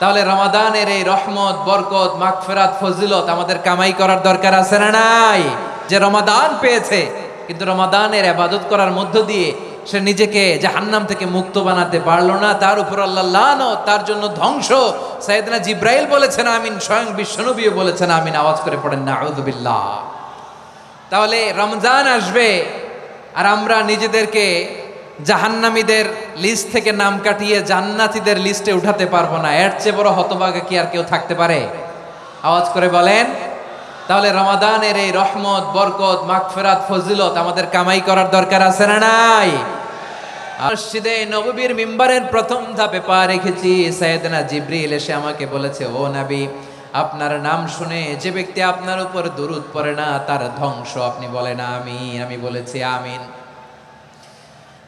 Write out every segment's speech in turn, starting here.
তাহলে রমাদানের এই রহমত, বরকত, মাগফিরাত, ফজিলত আমাদের কামাই করার দরকার আছে না নাই? যে রমাদান পেয়েছে, কিন্তু রমাদানের আবাদত করার মধ্য দিয়ে সে নিজেকে জাহান্নাম থেকে মুক্ত বানাতে পারল না। তার উপর আল্লাহ তার জন্য ধ্বংস। সাইদনা জিব্রাইল বলেছেন, আমিন। স্বয়ং বিশ্বনবীও বলেছেন, আমিন। আওয়াজ করে পড়েন না আউযুবিল্লাহ তাহলে রমজান আসবে, আর আমরা নিজেদেরকে জাহান্নামীদের লিস্ট থেকে নাম কাটিয়ে জান্নাতীদের লিস্টে উঠাতে পারব না। এর চেয়ে বড় হতভাগা কি আর কেউ থাকতে পারে? আওয়াজ করে বলেন, তাহলে রমাদানের এই রহমত, বরকত, মাগফিরাত, ফজিলত আমাদের কামাই করার দরকার আছে না নাই? মসজিদে নববীর মিম্বারের প্রথম ধাপে পা রেখেছি, সাইয়েদনা জিব্রিল এসে আমাকে বলেছে, ও নবী, আপনার নাম শুনে যে ব্যক্তি আপনার উপর দুরুদ পড়ে না, তার ধ্বংস আপনি বলেন, আমিন। আমি বলেছি, আমিন।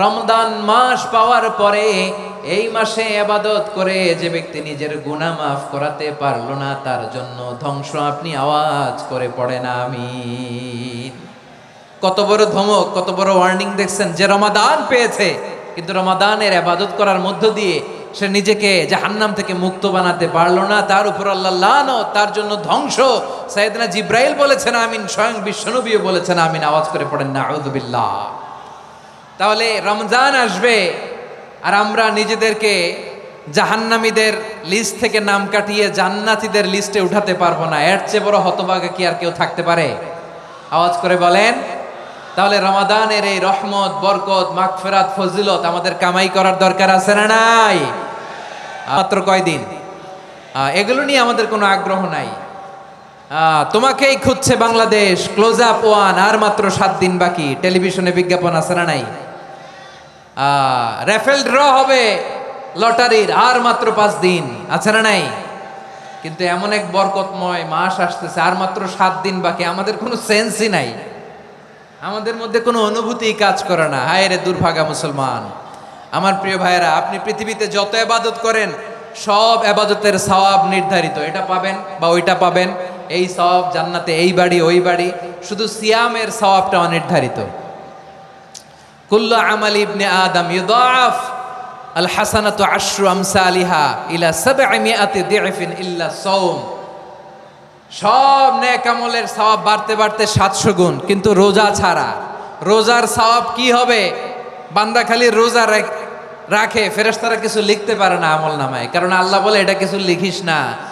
রমদান মাস পাওয়ার পরে এই মাসে আবাদত করে যে ব্যক্তি নিজের গুনাহ মাফ করাতে পারল না, তার জন্য ধ্বংস আপনি আওয়াজ করে পড়েন আমি কত বড় ধমক, কত বড় ওয়ার্নিং দেখছেন যে রমাদান পেয়েছে। কিন্তু রমাদানের আবাদত করার মধ্য দিয়ে সে নিজেকে জাহান্নাম থেকে মুক্ত বানাতে পারল না। তার উপর আল্লাহ লানো তার জন্য ধ্বংস। সাইয়েদনা জিব্রাইল বলেছেন, আমিন। স্বয়ং বিশ্বনবীও বলেছেন, আমিন। আওয়াজ করে পড়েন না আউযুবিল্লাহ তাহলে রমজান আসবে আর আমরা নিজেদেরকে জাহান্নামীদের লিস্ট থেকে নাম কাটিয়ে জান্নাতীদের লিস্টে উঠাতে পারব না। এর চেয়ে বড় হতভাগা কি আর কেউ থাকতে পারে? আওয়াজ করে বলেন, তাহলে রমাদানের এই রহমত, বরকত, মাগফিরাত, ফজিলত আমাদের কামাই করার দরকার আছে না নাই? মাত্র কয়দিন? এগুলো নিয়ে আমাদের কোনো আগ্রহ নাই। তোমাকেই খুঁজছে বাংলাদেশ। ক্লোজ আপ ওয়ান আর মাত্র সাত দিন বাকি। টেলিভিশনে বিজ্ঞাপন আছে না নাই? রেফেল ড্র হবে লটারির, আর মাত্র পাঁচ দিন। আছে না নাই? কিন্তু এমন এক বরকতময় মাস আসতেছে, আর মাত্র সাত দিন বাকি। আমাদের কোনো সেন্সই নাই। আমাদের মধ্যে কোনো অনুভূতি কাজ করে না। হায় রে দুর্ভাগা মুসলমান। আমার প্রিয় ভাইয়েরা, আপনি পৃথিবীতে যত এবাদত করেন, সব এবাদতের সওয়াব নির্ধারিত। এটা পাবেন বা ওইটা পাবেন। এই সওয়াব জান্নাতে এই বাড়ি, ওই বাড়ি, শুধু সিয়ামের সওয়াবটা অনির্ধারিত। কুল্লু আমাল ইবনে আদম ইউদাফ আল হাসানাতু আশরু আমসালিহা ইলা সাবঈমিআতি দিফিন ইল্লা সাওম। সব নেক আমলের সওয়াব বাড়তে বাড়তে সাতশো গুণ, কিন্তু রোজা ছাড়া। রোজার সওয়াব কি হবে? বান্দা খালি রোজা রাখ- রাখে, ফেরেশতারা কিছু লিখতে পারে না আমল নামায়, কারণ আল্লাহ বলে, এটা কিছু লিখিস না।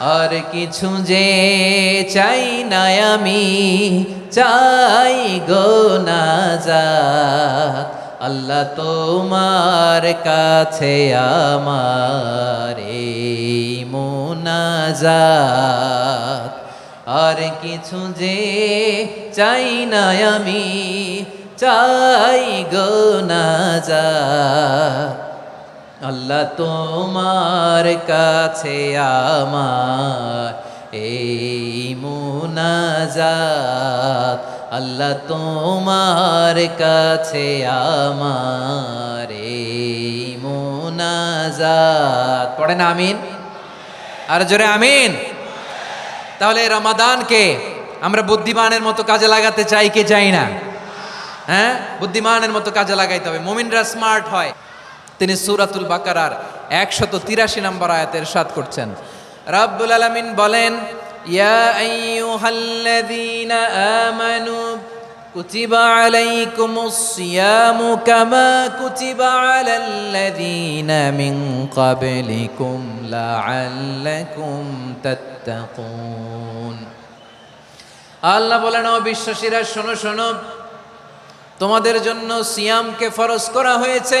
আর কিছু যে চাই না আমি, চাই গো নাজাত আল্লাহ তোমার কাছে আমার মোনাজাত। আর কিছু যে চাই না আমি, চাই গো নাজাত আল্লাহ তোমার কাছে আমার এই মুনাজাত। আল্লাহ তোমার কাছে আমার এই মুনাজাত। পড়েন আমিন? আর জোরে আমিন? তাহলে রমাদানকে আমরা বুদ্ধিমানের মতো কাজে লাগাতে চাই কি চাই না? হ্যাঁ? বুদ্ধিমানের মতো কাজে লাগাইতে হবে। মোমিনরা স্মার্ট হয়। তিনি সুরাতুল বাকারার একশত তিরাশি নম্বর আয়াতের সাত করছেন। রাব্বুল আলামিন বলেন আমানু, কুতিবা আলাইকুমুস সিয়ামু কামা কুতিবা আলাল্লাযীনা মিন ক্বাবলিকুম লাআল্লাকুম তাত্তাকুন। আল্লাহ বলেন, ও বিশ্বাসীরা, শোনো শোনো, তোমাদের জন্য সিয়ামকে ফরজ করা হয়েছে।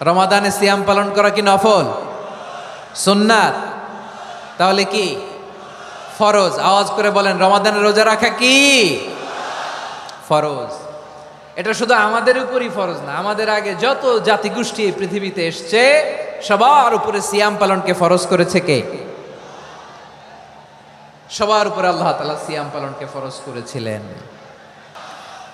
রমাদানে সিয়াম পালন করা কি নফল? সুন্নাত। তাহলে কি? ফরজ। আওয়াজ করে বলেন রমাদানের রোজা রাখা কি? ফরজ। এটা শুধু আমাদের উপরই ফরজ না, আমাদের আগে যত জাতিগোষ্ঠী পৃথিবীতে এসছে, সবার উপরে সিয়াম পালনকে ফরজ করেছে কে? সবার উপরে আল্লাহ তালা সিয়াম পালনকে ফরজ করেছিলেন।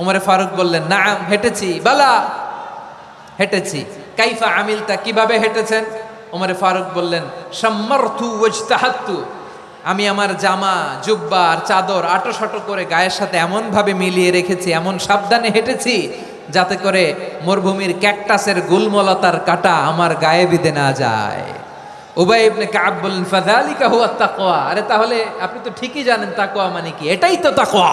ওমরে ফারুক বললেন না হেঁটেছি। বালা, হেঁটেছি। কাইফা আমিলতা? কীভাবে হেঁটেছেন? ওমরে ফারুক বললেন সম্মর্থু ওজতাহাত্তু আমি আমার জামা, জুব্বা আর চাদর আটো সাটো করে গায়ের সাথে এমনভাবে মিলিয়ে রেখেছি, এমন সাবধানে হেঁটেছি যাতে করে মরুভূমির ক্যাকটাসের গুলমলতার কাটা আমার গায়ে বিধে না যায়। উবাই ইবনে কাব বললেন, ফাযালিকা হুয়া তাকওয়া। আরে তাহলে আপনি তো ঠিকই জানেন তাকওয়া মানে কি? এটাই তো তাকওয়া।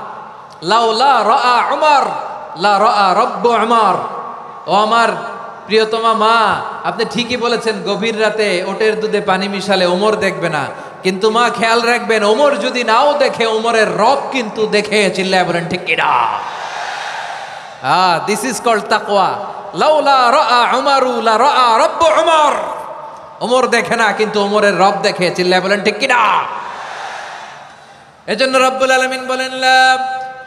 লাউ লা রা উমর, লা রা রব্ব উমর। ও আমার প্রিয়তমা মা, আপনি ঠিকই বলেছেন, গভীর রাতে ওটের দুধে পানি মিশালে ওমর দেখবে না। কিন্তু মা, খেয়াল রাখবেন, ওমর যদি নাও দেখে, ওমরের রব কিন্তু দেখে চিল্লায় বলেন, ঠিক কিনা? আহ দিস ইজ কল্ড তাকওয়া। লাউলা রাআ উমারু, লা রাআ রব্বু উমর। ওমর দেখে না, কিন্তু ওমরের রব দেখে চিল্লায় বলেন, ঠিক কিনা? এজন্য রব্বুল আলামিন বলেন, লা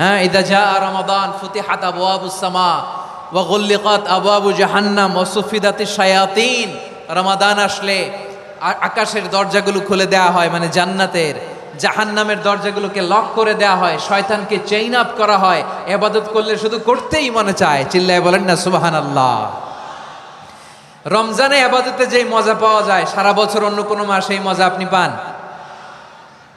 হ্যাঁ ইদা যা রমাদান ফুতিহাত আবু আবু সামা ওয়া গুল্লিকাত আবু জাহান্নাম ও সুফিদাতি শায়াতিন। রমাদান আসলে আকাশের দরজাগুলো খুলে দেওয়া হয় মানে জান্নাতের, জাহান্নামের দরজাগুলোকে লক করে দেওয়া হয়, শয়তানকে চেইন আপ করা হয় এবাদত করলে শুধু করতেই মনে চায়, চিল্লায় বলেন না সুবাহান আল্লাহ রমজানে আবাদতে যেই মজা পাওয়া যায়, সারা বছর অন্য কোনো মাসে এই মজা আপনি পান।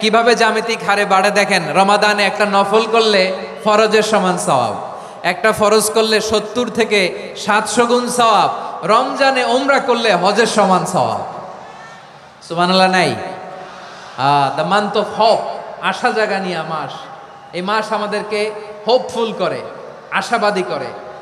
কীভাবে জ্যামিতিক হারে বাড়ে দেখেন, রমাদানে একটা নফল করলে ফরজের সমান সওয়াব। একটা ফরজ করলে সত্তর থেকে সাতশো গুণ সওয়াব। রমজানে ওমরা করলে হজের সমান সওয়াব। সুবহানাল্লাহ, নাই? দ্য মান্থ অফ হোপ আশা জাগানিয়া মাস। এই মাস আমাদেরকে হোপফুল করে, আশাবাদী করে।